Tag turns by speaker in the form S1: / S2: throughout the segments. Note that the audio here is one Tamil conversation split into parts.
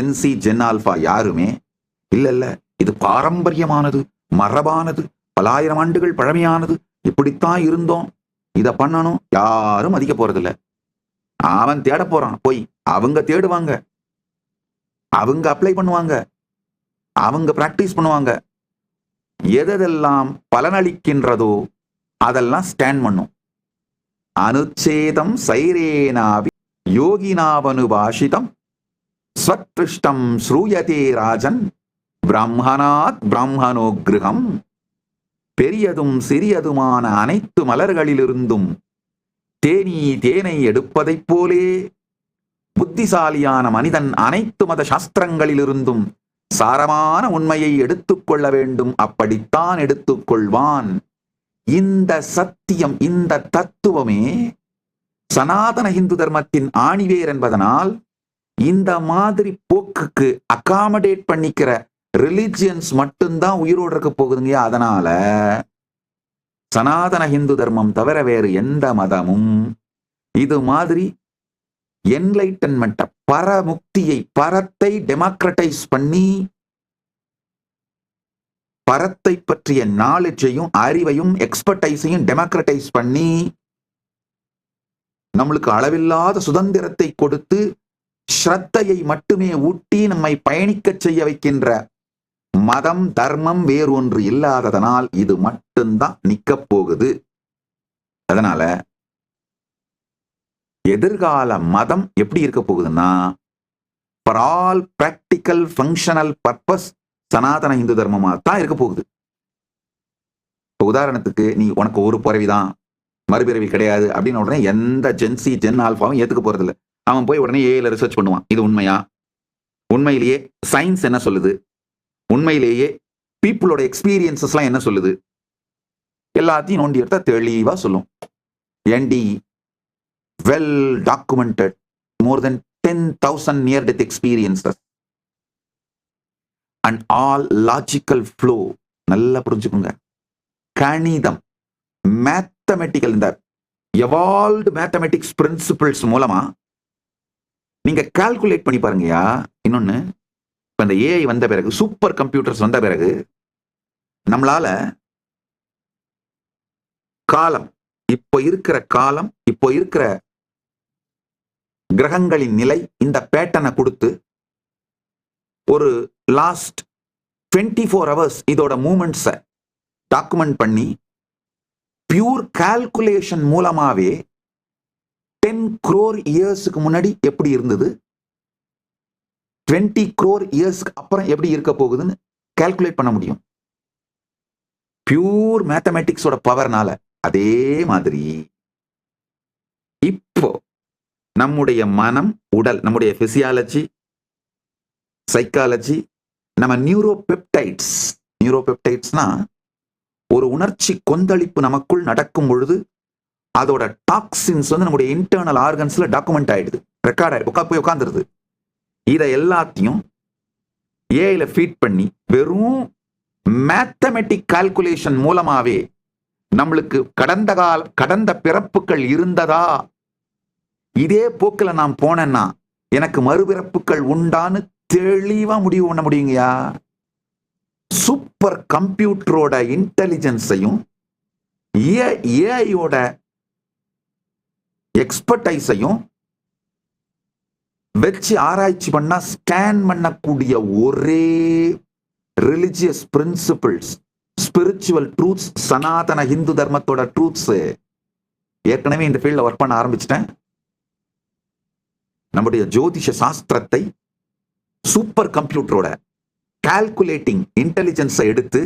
S1: ஜென்சி ஜென் ஆல்பா யாருமே இல்ல இல்ல இது பாரம்பரியமானது மரபானது பலாயிரம் ஆண்டுகள் பழமையானது. இப்படித்தான் இருந்தோம். இத பண்ணணும் யாரும் மதிக்க போறதில்ல. அவன் தேட போறான். போய் அவங்க தேடுவாங்க. அவங்க அப்ளை பண்ணுவாங்க. அவங்க பிராக்டிஸ் பண்ணுவாங்க. எதெல்லாம் பலனளிக்கின்றதோ அதெல்லாம் ஸ்டாண்ட் பண்ணும். அனுச்சேதம் சைரேனாவி யோகினாவனுபாஷிதம் ஸ்வத்ருஷ்டம் ஸ்ரூயதே ராஜன் பிரம்மணாத் பிரம்மணோகிருகம் பெரியதும் சிறியதுமான அனைத்து மலர்களிலிருந்தும் தேனீ தேனை எடுப்பதைப் போலே புத்திசாலியான மனிதன் அனைத்து மத சாஸ்திரங்களிலிருந்தும் சாரமான உண்மையை எடுத்துக்கொள்ள வேண்டும் அப்படித்தான் எடுத்துக்கொள்வான் இந்த சத்தியம் இந்த தத்துவமே சனாதன இந்து தர்மத்தின் ஆணிவேர் என்பதனால் இந்த மாதிரி போக்குக்கு அகாமடேட் பண்ணிக்கிற ரிலிஜியன்ஸ் மட்டும்தான் உயிரோடு இருக்க போகுதுங்க அதனால சனாதன ஹிந்து தர்மம் தவிர வேறு எந்த மதமும் இது மாதிரி என்லைட்டன்மெண்ட பரமுக்தியை பரத்தை டெமோக்ரட்டைஸ் பண்ணி பரத்தை பற்றிய நாலேஜையும் அறிவையும் எக்ஸ்பர்டைஸையும் டெமோக்ரட்டைஸ் பண்ணி நம்மளுக்கு அளவில்லாத சுதந்திரத்தை கொடுத்து ஸ்ரத்தையை மட்டுமே ஊட்டி நம்மை பயணிக்கச் செய்ய வைக்கின்ற மதம் தர்மம் வேறொன்று இல்லாததனால் இது மட்டும்தான் நிக்கப் போகுது. அதனால எதிர்கால மதம் எப்படி இருக்க போகுதுன்னா for all practical functional purpose Sanatana Hindu தர்மமா தான் இருக்க போகுது. இப்போ உதாரணத்துக்கு நீ உனக்கு ஒரு பிறவிதான் மறுபிறவி கிடையாது அப்படின்னு உடனே எந்த ஜென்சி ஜென் ஆல்பாவும் ஏற்றுக்க போறதில்ல. அவன் போய் உடனே ஏஐல ரிசர்ச் பண்ணுவான். இது உண்மையா? உண்மையிலேயே சயின்ஸ் என்ன சொல்லுது? உண்மையிலேயே பீப்புளோட எக்ஸ்பீரியன்சஸ்லாம் என்ன சொல்லுது? எல்லாத்தையும் நோண்டி எடுத்தா தெளிவாக சொல்லும். என்டி well documented more than ten thousand near death experiences and all logical flow நல்லா புரிஞ்சுக்கோங்க. கணிதம் மேத்தமெட்டிக்கல் இந்த எவால்டு மேத்தமெட்டிக்ஸ் பிரின்சிபிள்ஸ் மூலமாக நீங்க கால்குலேட் பண்ணி பாருங்கயா இன்னொன்னு அந்த இந்த ஏஐ வந்த பிறகு சூப்பர் கம்ப்யூட்டர்ஸ் வந்த பிறகு நம்மளால காலம் இப்போ இருக்கிற காலம் இப்போ இருக்கிற கிரகங்களின் நிலை இந்த பேட்டனை கொடுத்து ஒரு லாஸ்ட் டுவெண்ட்டி ஃபோர் ஹவர்ஸ் இதோட மூமெண்ட்ஸை டாக்குமெண்ட் பண்ணி பியூர் கால்குலேஷன் மூலமாவே டென் குரோர் இயர்ஸுக்கு முன்னாடி எப்படி இருந்தது? டுவெண்ட்டி குரோர் இயர்ஸ்க்கு அப்புறம் எப்படி இருக்க போகுதுன்னு கால்குலேட் பண்ண முடியும். பியூர் மேத்தமேட்டிக்ஸோட பவர்னால அதே மாதிரி இப்போ நம்முடைய மனம் உடல் நம்முடைய பிசியாலஜி சைக்காலஜி நம்ம நியூரோபெப்டைட்ஸ் நியூரோபெப்டைட்ஸ்னா ஒரு உணர்ச்சி கொந்தளிப்பு நமக்குள் நடக்கும் பொழுது அதோட டாக்ஸின்ஸ் வந்து நம்முடைய இன்டர்னல் ஆர்கன்ஸ்ல டாக்குமெண்ட் ஆயிடுது. ரெக்கார்ட் ஆயிடுது. உட்கா போய் உட்காந்துருது இதை எல்லாத்தையும் ஏஐல ஃபீட் பண்ணி வெறும் மேத்தமெட்டிக் கால்குலேஷன் மூலமாவே நம்மளுக்கு கடந்த கால கடந்த பிறப்புகள் இருந்ததா? இதே போக்கில் நான் போனேன்னா எனக்கு மறுபிறப்புகள் உண்டான்னு தெளிவா முடிவு பண்ண முடியுங்கயா சூப்பர் கம்ப்யூட்டரோட இன்டெலிஜென்ஸையும் ஏஐயோட எக்ஸ்பர்டைஸையும் வச்சு ஆராய்ச்சி பண்ணா ஸ்கேன் பண்ணக்கூடிய ஒரே religious principles spiritual truths Sanatana Hindu தர்மத்தோட truths ஏற்கனவே இந்த ஃபீல்டில் ஒர்க் பண்ண ஆரம்பிச்சிட்டேன். நம்முடைய ஜோதிஷ சாஸ்திரத்தை சூப்பர் கம்ப்யூட்டரோட கால்குலேட்டிங் இன்டெலிஜென்ஸை எடுத்து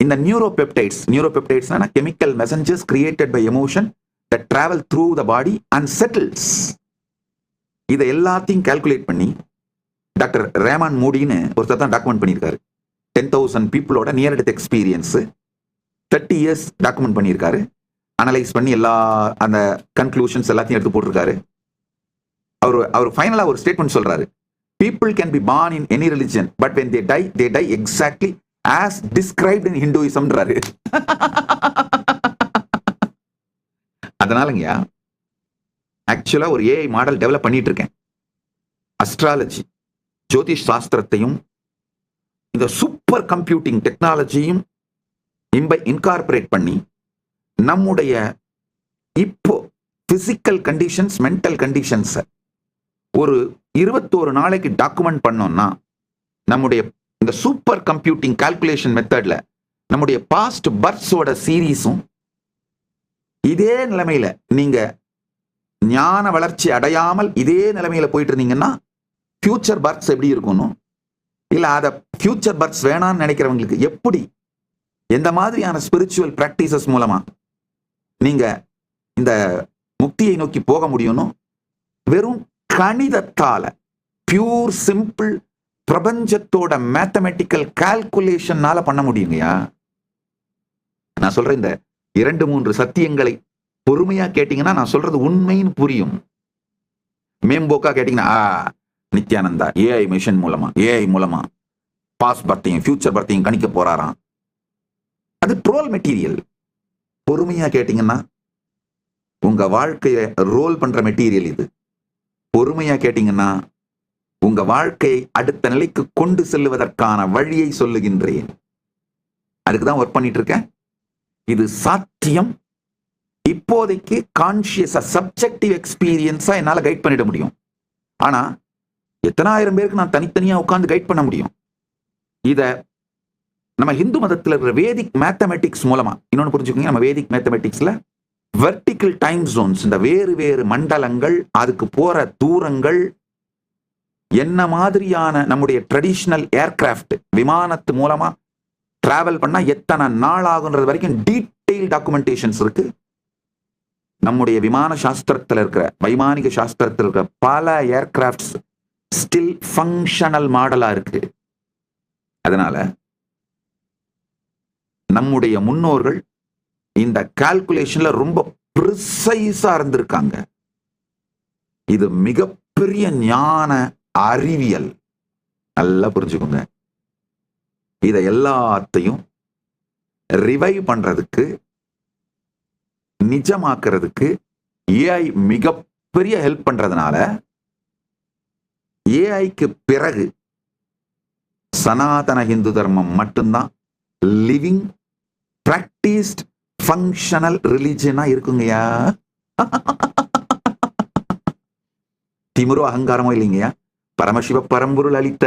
S1: இந்த neuropeptides நியூரோபெப்டைட்ஸ்னா chemical messengers created by emotion that through the body and settles இதை எல்லாத்தையும் கால்குலேட் பண்ணி டாக்டர் ரேமான் மூடின்னு ஒருத்தர் தான் டாக்குமெண்ட் பண்ணியிருக்காரு. டென் தௌசண்ட் பீப்புளோட near death experience thirty years document பண்ணியிருக்காரு. அனலைஸ் பண்ணி எல்லா அந்த கன்க்ளூஷன்ஸ் எல்லாத்தையும் எடுத்து போட்டிருக்காரு. அவர் அவர் ஃபைனலாக ஒரு ஸ்டேட்மெண்ட் சொல்கிறாரு people can be born in any religion but when they die they die exactly as described in ஹிந்துயிசம்ன்றாரு அதனாலங்கய்யா ஆக்சுவலாக ஒரு ஏஐ மாடல் டெவலப் பண்ணிட்டு இருக்கேன் அஸ்ட்ராலஜி ஜோதிஷ் சாஸ்திரத்தையும் இந்த சூப்பர் கம்ப்யூட்டிங் டெக்னாலஜியும் இம்ப இன்கார்பரேட் பண்ணி நம்முடைய இப்போ ஃபிசிக்கல் கண்டிஷன்ஸ் மென்டல் கண்டிஷன்ஸை ஒரு இருபத்தோரு நாளைக்கு டாக்குமெண்ட் பண்ணோம்னா நம்முடைய இந்த சூப்பர் கம்ப்யூட்டிங் கால்குலேஷன் மெத்தடில் நம்முடைய பாஸ்ட் பர்த்ஸோட சீரீஸும் இதே நிலைமையில நீங்க ஞான வளர்ச்சி அடையாமல் இதே நிலைமையில போயிட்டு இருந்தீங்கன்னா ஃபியூச்சர் பர்த்ஸ் எப்படி இருக்கணும் இல்ல அத ஃபியூச்சர் பர்த்ஸ் வேணாம்னு நினைக்கிறவங்களுக்கு எப்படி? எந்த மாதிரியான ஸ்பிரிச்சுவல் பிராக்டிசஸ் மூலமா நீங்க இந்த முக்தியை நோக்கி போக முடியும்னு? வெறும் கணிதத்தால பியூர் சிம்பிள் பிரபஞ்சத்தோட மேத்தமெட்டிக்கல் கால்குலேஷன்னால பண்ண முடியுங்கய்யா? நான் சொல்றேன் இந்த இரண்டு மூன்று சத்தியங்களை பொறுமையா கேட்டீங்கன்னா நான் சொல்றது உண்மைன்னு புரியும். மேம்போக்கா கேட்டீங்கன்னா ஆ நித்யானந்தா ஏஐ மிஷன் மூலமா ஏஐ மூலமா பாஸ் பர்த்தையும் ஃபியூச்சர் பர்த்தையும் கணிக்க போறாராம். அது ட்ரோல் மெட்டீரியல் பொறுமையா கேட்டீங்கன்னா உங்க வாழ்க்கைய ரோல் பண்ற மெட்டீரியல் இது. பொறுமையா கேட்டீங்கன்னா உங்க வாழ்க்கையை அடுத்த நிலைக்கு கொண்டு செல்லுவதற்கான வழியை சொல்லுகின்றேன். அதுக்கு தான் ஒர்க் பண்ணிட்டு இருக்கேன். இது சாத்தியம். இப்போதைக்கு கான்சியஸா சப்ஜெக்டிவ் எக்ஸ்பீரியன்ஸா என்னால் கைட் பண்ணிட முடியும். ஆனா எத்தனாயிரம் பேருக்கு நான் தனித்தனியா உட்காந்து கைட் பண்ண முடியும்? இத நம்ம ஹிந்து மதத்தில் இருக்கிற வேதிக் மேத்தமெட்டிக்ஸ் மூலமா இன்னொன்று புரிஞ்சுக்கோங்க நம்ம வேதிக் மேத்தமெட்டிக்ஸ்ல வெர்டிக்கல் டைம் ஜோன்ஸ் இந்த வேறு வேறு மண்டலங்கள் அதுக்கு போற தூரங்கள் என்ன மாதிரியான நம்முடைய ட்ரெடிஷ்னல் ஏர்கிராஃப்ட் விமானத்து மூலமா டிராவல் பண்ணால் எத்தனை நாள் ஆகுன்றது வரைக்கும் டீட்டெயில் டாக்குமெண்டேஷன்ஸ் இருக்கு. நம்முடைய விமான சாஸ்திரத்தில் இருக்கிற வைமானிக சாஸ்திரத்தில் இருக்கிற பல ஏர்கிராஃப்ட்ஸ் ஸ்டில் ஃபங்க்ஷனல் மாடலாக இருக்கு. அதனால நம்முடைய முன்னோர்கள் இந்த கால்குலேஷன்ல ரொம்ப ப்ரிசைஸா இருந்திருக்காங்க. இது மிகப்பெரிய ஞான அறிவியல். நல்லா புரிஞ்சுக்கோங்க. இதை எல்லாத்தையும் ரிவைவ் பண்றதுக்கு நிஜமாக்குறதுக்கு ஏஐ மிகப்பெரிய ஹெல்ப் பண்றதுனால ஏஐக்கு பிறகு சனாதன இந்து தர்மம் மட்டும்தான் லிவிங் பிராக்டிஸ்ட் ஃபங்க்ஷனல் ரிலீஜியனா இருக்குங்கய்யா திமுரு அகங்காரமோ இல்லைங்கய்யா பரமசிவ பரம்பொருள் அளித்த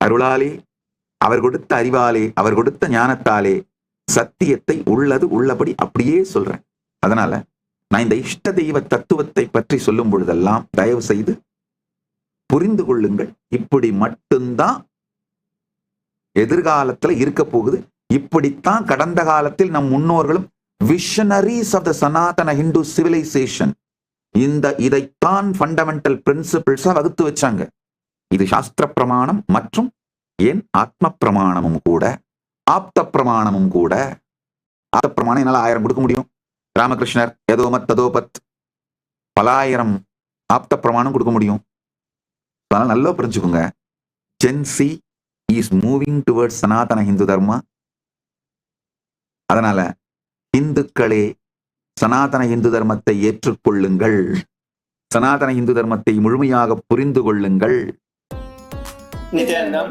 S1: அருளாளி அவர் கொடுத்த அறிவாலே அவர் கொடுத்த ஞானத்தாலே சத்தியத்தை உள்ளது உள்ளபடி அப்படியே சொல்றேன். அதனால நான் இந்த இஷ்ட தெய்வ தத்துவத்தை பற்றி சொல்லும் பொழுதெல்லாம் தயவு செய்து புரிந்து கொள்ளுங்கள். இப்படி மட்டும்தான் எதிர்காலத்துல இருக்க போகுது. இப்படித்தான் கடந்த காலத்தில் நம் முன்னோர்களும் visionaries of the Sanatana Hindu civilisation இந்த இதைத்தான் ஃபண்டமெண்டல் பிரின்சிபிள்ஸா வகுத்து வச்சாங்க. இது சாஸ்திர பிரமாணம் மற்றும் ஏன் ஆத்ம பிரமாணமும் கூட ஆப்த பிரமாணமும் கூட ஆப்த பிரமாணம் என்னால ஆயிரம் கொடுக்க முடியும். ராமகிருஷ்ணர் எதோமத் ததோபத் பலாயிரம் ஆப்த பிரமாணம் கொடுக்க முடியும். அதனால நல்லா புரிஞ்சுக்கோங்க. Gen Z is moving towards Sanatana Hindu Dharma. அதனால இந்துக்களே சனாதன இந்து தர்மத்தை ஏற்றுக்கொள்ளுங்கள். சனாதன இந்து தர்மத்தை முழுமையாக புரிந்து கொள்ளுங்கள்.
S2: நித்யானந்தம்